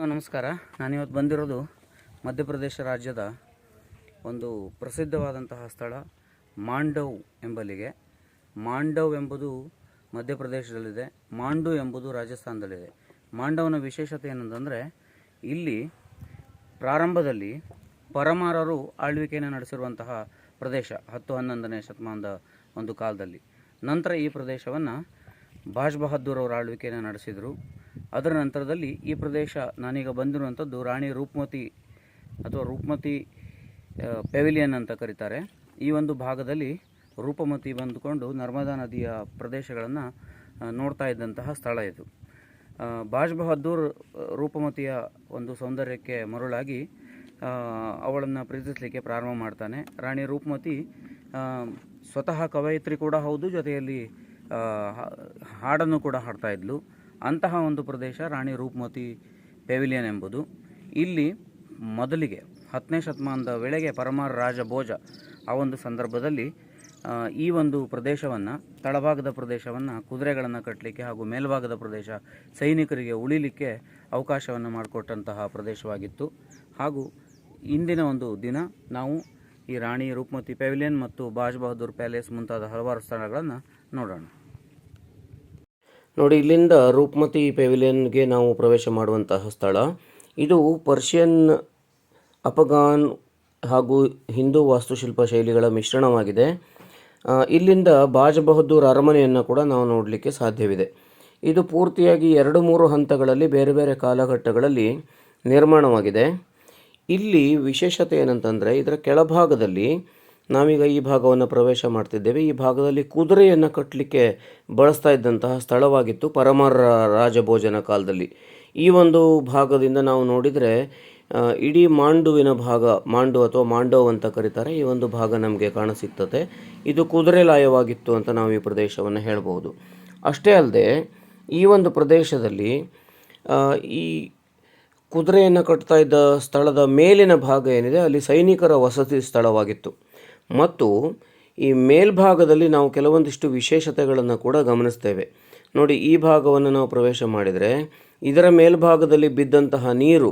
ನಮಸ್ಕಾರ. ನಾನಿವತ್ತು ಬಂದಿರೋದು ಮಧ್ಯಪ್ರದೇಶ ರಾಜ್ಯದ ಒಂದು ಪ್ರಸಿದ್ಧವಾದಂತಹ ಸ್ಥಳ ಮಾಂಡವ್ ಎಂಬಲ್ಲಿಗೆ. ಮಾಂಡವ್ ಎಂಬುದು ಮಧ್ಯಪ್ರದೇಶದಲ್ಲಿದೆ. ಮಾಂಡು ಎಂಬುದು ರಾಜಸ್ಥಾನದಲ್ಲಿದೆ. ಮಾಂಡವ್ನ ವಿಶೇಷತೆ ಏನಂತಂದರೆ, ಇಲ್ಲಿ ಪ್ರಾರಂಭದಲ್ಲಿ ಪರಮಾರರು ಆಳ್ವಿಕೆಯನ್ನು ನಡೆಸಿರುವಂತಹ ಪ್ರದೇಶ, ಹತ್ತು ಹನ್ನೊಂದನೇ ಶತಮಾನದ ಒಂದು ಕಾಲದಲ್ಲಿ. ನಂತರ ಈ ಪ್ರದೇಶವನ್ನು ಬಾಜ್ ಬಹದ್ದೂರ್ ಅವರ ಆಳ್ವಿಕೆಯನ್ನು ನಡೆಸಿದರು. ಅದರ ನಂತರದಲ್ಲಿ ಈ ಪ್ರದೇಶ ನಾನೀಗ ಬಂದಿರುವಂಥದ್ದು ರಾಣಿ ರೂಪ್ಮತಿ ಅಥವಾ ರೂಪ್ಮತಿ ಪೆವಿಲಿಯನ್ ಅಂತ ಕರೀತಾರೆ. ಈ ಒಂದು ಭಾಗದಲ್ಲಿ ರೂಪಮತಿ ಬಂದುಕೊಂಡು ನರ್ಮದಾ ನದಿಯ ಪ್ರದೇಶಗಳನ್ನು ನೋಡ್ತಾ ಇದ್ದಂತಹ ಸ್ಥಳ ಇದು. ಬಾಜ್ ಬಹದ್ದೂರ್ ರೂಪಮತಿಯ ಒಂದು ಸೌಂದರ್ಯಕ್ಕೆ ಮರುಳಾಗಿ ಅವಳನ್ನು ಪ್ರೀತಿಸಲಿಕ್ಕೆ ಪ್ರಾರಂಭ ಮಾಡ್ತಾನೆ. ರಾಣಿ ರೂಪಮತಿ ಸ್ವತಃ ಕವಯಿತ್ರಿ ಕೂಡ ಹೌದು, ಜೊತೆಯಲ್ಲಿ ಹಾಡನ್ನು ಕೂಡ ಹಾಡ್ತಾ ಇದ್ಲು. ಅಂತಹ ಒಂದು ಪ್ರದೇಶ ರಾಣಿ ರೂಪಮತಿ ಪೆವಿಲಿಯನ್ ಎಂಬುದು. ಇಲ್ಲಿ ಮೊದಲಿಗೆ ಹತ್ತನೇ ಶತಮಾನದ ವೇಳೆಗೆ ಪರಮಾರ ರಾಜ ಭೋಜ ಆ ಒಂದು ಸಂದರ್ಭದಲ್ಲಿ ಈ ಒಂದು ಪ್ರದೇಶವನ್ನು, ತಳಭಾಗದ ಪ್ರದೇಶವನ್ನು, ಕುದುರೆಗಳನ್ನು ಕಟ್ಟಲಿಕ್ಕೆ ಹಾಗೂ ಮೇಲ್ಭಾಗದ ಪ್ರದೇಶ ಸೈನಿಕರಿಗೆ ಉಳಿಲಿಕ್ಕೆ ಅವಕಾಶವನ್ನು ಮಾಡಿಕೊಟ್ಟಂತಹ ಪ್ರದೇಶವಾಗಿತ್ತು. ಹಾಗೂ ಇಂದಿನ ಒಂದು ದಿನ ನಾವು ಈ ರಾಣಿ ರೂಪಮತಿ ಪೆವಿಲಿಯನ್ ಮತ್ತು ಬಾಜ್ ಬಹದ್ದೂರ್ ಪ್ಯಾಲೇಸ್ ಮುಂತಾದ ಹಲವಾರು ಸ್ಥಳಗಳನ್ನು ನೋಡೋಣ. ನೋಡಿ, ಇಲ್ಲಿಂದ ರೂಪ್ಮತಿ ಪೆವಿಲಿಯನ್ಗೆ ನಾವು ಪ್ರವೇಶ ಮಾಡುವಂತಹ ಸ್ಥಳ. ಇದು ಪರ್ಷಿಯನ್ ಅಪಗಾನ್ ಹಾಗೂ ಹಿಂದೂ ವಾಸ್ತುಶಿಲ್ಪ ಶೈಲಿಗಳ ಮಿಶ್ರಣವಾಗಿದೆ. ಇಲ್ಲಿಂದ ಬಾಜ್ ಬಹದ್ದೂರ್ ಅರಮನೆಯನ್ನು ಕೂಡ ನಾವು ನೋಡಲಿಕ್ಕೆ ಸಾಧ್ಯವಿದೆ. ಇದು ಪೂರ್ತಿಯಾಗಿ ಎರಡು ಮೂರು ಹಂತಗಳಲ್ಲಿ ಬೇರೆ ಬೇರೆ ಕಾಲಘಟ್ಟಗಳಲ್ಲಿ ನಿರ್ಮಾಣವಾಗಿದೆ. ಇಲ್ಲಿ ವಿಶೇಷತೆ ಏನಂತಂದರೆ, ಇದರ ಕೆಳಭಾಗದಲ್ಲಿ ನಾವೀಗ ಈ ಭಾಗವನ್ನು ಪ್ರವೇಶ ಮಾಡ್ತಿದ್ದೇವೆ. ಈ ಭಾಗದಲ್ಲಿ ಕುದುರೆಯನ್ನು ಕಟ್ಟಲಿಕ್ಕೆ ಬಳಸ್ತಾ ಇದ್ದಂತಹ ಸ್ಥಳವಾಗಿತ್ತು ಪರಮರ ರಾಜಭೋಜನ ಕಾಲದಲ್ಲಿ. ಈ ಒಂದು ಭಾಗದಿಂದ ನಾವು ನೋಡಿದರೆ ಇಡೀ ಮಾಂಡುವಿನ ಭಾಗ, ಮಾಂಡು ಅಥವಾ ಮಾಂಡವ್ ಅಂತ ಕರೀತಾರೆ. ಈ ಒಂದು ಭಾಗ ನಮಗೆ ಕಾಣಸಿಗ್ತದೆ. ಇದು ಕುದುರೆ ಲಾಯವಾಗಿತ್ತು ಅಂತ ನಾವು ಈ ಪ್ರದೇಶವನ್ನು ಹೇಳಬಹುದು ಅಷ್ಟೇ ಅಲ್ಲದೆ, ಈ ಒಂದು ಪ್ರದೇಶದಲ್ಲಿ ಈ ಕುದುರೆಯನ್ನು ಕಟ್ತಾ ಇದ್ದ ಸ್ಥಳದ ಮೇಲಿನ ಭಾಗ ಏನಿದೆ, ಅಲ್ಲಿ ಸೈನಿಕರ ವಸತಿ ಸ್ಥಳವಾಗಿತ್ತು. ಮತ್ತು ಈ ಮೇಲ್ಭಾಗದಲ್ಲಿ ನಾವು ಕೆಲವೊಂದಿಷ್ಟು ವಿಶೇಷತೆಗಳನ್ನು ಕೂಡ ಗಮನಿಸ್ತೇವೆ. ನೋಡಿ, ಈ ಭಾಗವನ್ನು ನಾವು ಪ್ರವೇಶ ಮಾಡಿದರೆ ಇದರ ಮೇಲ್ಭಾಗದಲ್ಲಿ ಬಿದ್ದಂತಹ ನೀರು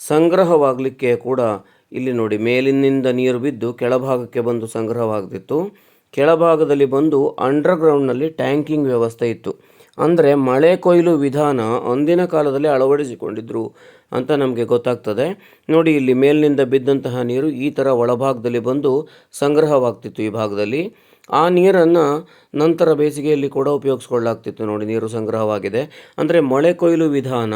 ಸಂಗ್ರಹವಾಗಲಿಕ್ಕೆ ಕೂಡ ಇಲ್ಲಿ ನೋಡಿ, ಮೇಲಿನಿಂದ ನೀರು ಬಿದ್ದು ಕೆಳಭಾಗಕ್ಕೆ ಬಂದು ಸಂಗ್ರಹವಾಗ್ತಿತ್ತು. ಕೆಳಭಾಗದಲ್ಲಿ ಬಂದು ಅಂಡರ್ಗ್ರೌಂಡ್ನಲ್ಲಿ ಟ್ಯಾಂಕಿಂಗ್ ವ್ಯವಸ್ಥೆ ಇತ್ತು. ಅಂದರೆ ಮಳೆ ಕೊಯ್ಲು ವಿಧಾನ ಅಂದಿನ ಕಾಲದಲ್ಲಿ ಅಳವಡಿಸಿಕೊಂಡಿದ್ದರು ಅಂತ ನಮಗೆ ಗೊತ್ತಾಗ್ತದೆ. ನೋಡಿ, ಇಲ್ಲಿ ಮೇಲಿನಿಂದ ಬಿದ್ದಂತಹ ನೀರು ಈ ಥರ ಒಳಭಾಗದಲ್ಲಿ ಬಂದು ಸಂಗ್ರಹವಾಗ್ತಿತ್ತು ಈ ಭಾಗದಲ್ಲಿ. ಆ ನೀರನ್ನು ನಂತರ ಬೇಸಿಗೆಯಲ್ಲಿ ಕೂಡ ಉಪಯೋಗಿಸ್ಕೊಳ್ಳಾಗ್ತಿತ್ತು ನೋಡಿ, ನೀರು ಸಂಗ್ರಹವಾಗಿದೆ. ಅಂದರೆ ಮಳೆ ಕೊಯ್ಲು ವಿಧಾನ,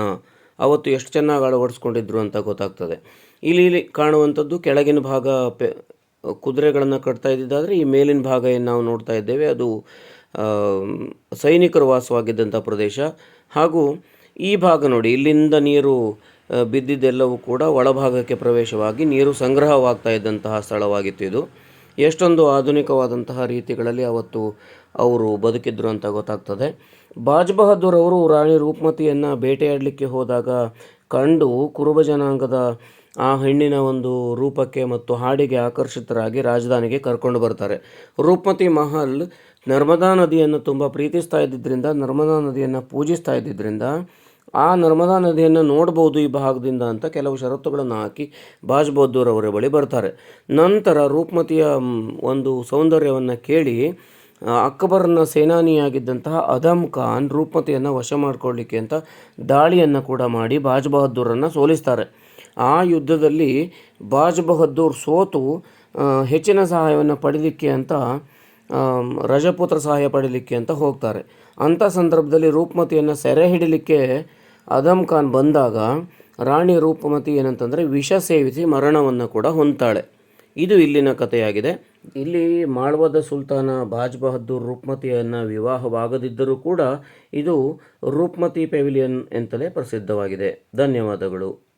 ಅವತ್ತು ಎಷ್ಟು ಚೆನ್ನಾಗಿ ಅಳವಡಿಸ್ಕೊಂಡಿದ್ರು ಅಂತ ಗೊತ್ತಾಗ್ತದೆ. ಇಲ್ಲಿ ಕಾಣುವಂಥದ್ದು ಕೆಳಗಿನ ಭಾಗ ಪೆ, ಕುದುರೆಗಳನ್ನು ಕಟ್ತಾ ಇದ್ದಿದ್ದಾದರೆ ಈ ಮೇಲಿನ ಭಾಗ ಏನು ನಾವು ನೋಡ್ತಾ ಇದ್ದೇವೆ, ಅದು ಸೈನಿಕರು ವಾಸವಾಗಿದ್ದಂಥ ಪ್ರದೇಶ. ಹಾಗೂ ಈ ಭಾಗ ನೋಡಿ, ಇಲ್ಲಿಂದ ನೀರು ಬಿದ್ದಿದ್ದೆಲ್ಲವೂ ಕೂಡ ಒಳಭಾಗಕ್ಕೆ ಪ್ರವೇಶವಾಗಿ ನೀರು ಸಂಗ್ರಹವಾಗ್ತಾ ಇದ್ದಂತಹ ಸ್ಥಳವಾಗಿತ್ತು ಇದು. ಎಷ್ಟೊಂದು ಆಧುನಿಕವಾದಂತಹ ರೀತಿಗಳಲ್ಲಿ ಅವತ್ತು ಅವರು ಬದುಕಿದ್ರು ಅಂತ ಗೊತ್ತಾಗ್ತದೆ. ಬಾಜ್ ಬಹದ್ದೂರ್ ಅವರು ರಾಣಿ ರೂಪಮತಿಯನ್ನು ಬೇಟೆಯಾಡಲಿಕ್ಕೆ ಹೋದಾಗ ಕಂಡು ಕುರುಬ ಜನಾಂಗದ ಆ ಹೆಣ್ಣಿನ ಒಂದು ರೂಪಕ್ಕೆ ಮತ್ತು ಹಾಡಿಗೆ ಆಕರ್ಷಿತರಾಗಿ ರಾಜಧಾನಿಗೆ ಕರ್ಕೊಂಡು ಬರ್ತಾರೆ. ರೂಪಮತಿ ಮಹಲ್ ನರ್ಮದಾ ನದಿಯನ್ನು ತುಂಬ ಪ್ರೀತಿಸ್ತಾ ಇದ್ದಿದ್ದರಿಂದ ನರ್ಮದಾ ನದಿಯನ್ನು ಪೂಜಿಸ್ತಾ ಇದ್ದಿದ್ದರಿಂದ ಆ ನರ್ಮದಾ ನದಿಯನ್ನು ನೋಡ್ಬೋದು ಈ ಭಾಗದಿಂದ ಅಂತ ಕೆಲವು ಷರತ್ತುಗಳನ್ನು ಹಾಕಿ ಬಾಜ್ ಅವರ ಬಳಿ ಬರ್ತಾರೆ. ನಂತರ ರೂಪಮತಿಯ ಒಂದು ಸೌಂದರ್ಯವನ್ನು ಕೇಳಿ ಅಕ್ಬರ್ನ ಸೇನಾನಿಯಾಗಿದ್ದಂತಹ ಅದಮ್ ಖಾನ್ ರೂಪಮತಿಯನ್ನು ವಶ ಮಾಡಿಕೊಳ್ಳಿಕ್ಕೆ ಅಂತ ದಾಳಿಯನ್ನು ಕೂಡ ಮಾಡಿ ಬಾಜ್ ಬಹದ್ದೂರನ್ನು ಸೋಲಿಸ್ತಾರೆ. ಆ ಯುದ್ಧದಲ್ಲಿ ಬಾಜ್ ಬಹದ್ದೂರ್ ಸೋತು ಹೆಚ್ಚಿನ ಸಹಾಯವನ್ನು ಪಡೀಲಿಕ್ಕೆ ಅಂತ ರಜಪುತ್ರ ಸಹಾಯ ಪಡೀಲಿಕ್ಕೆ ಅಂತ ಹೋಗ್ತಾರೆ. ಅಂಥ ಸಂದರ್ಭದಲ್ಲಿ ರೂಪಮತಿಯನ್ನು ಸೆರೆ ಹಿಡಿಲಿಕ್ಕೆ ಅದಮ್ ಖಾನ್ ಬಂದಾಗ ರಾಣಿ ರೂಪಮತಿ ಏನಂತಂದರೆ ವಿಷ ಸೇವಿಸಿ ಮರಣವನ್ನು ಕೂಡ ಹೊಂತಾಳೆ ಇದು ಇಲ್ಲಿನ ಕಥೆಯಾಗಿದೆ. ಇಲ್ಲಿ ಮಾಳ್ವದ ಸುಲ್ತಾನ ಬಾಜ್ ಬಹದ್ದೂರ್ ರೂಪಮತಿಯನ್ನು ವಿವಾಹವಾಗದಿದ್ದರೂ ಕೂಡ ಇದು ರೂಪಮತಿ ಪೆವಿಲಿಯನ್ ಎಂತಲೇ ಪ್ರಸಿದ್ಧವಾಗಿದೆ. ಧನ್ಯವಾದಗಳು.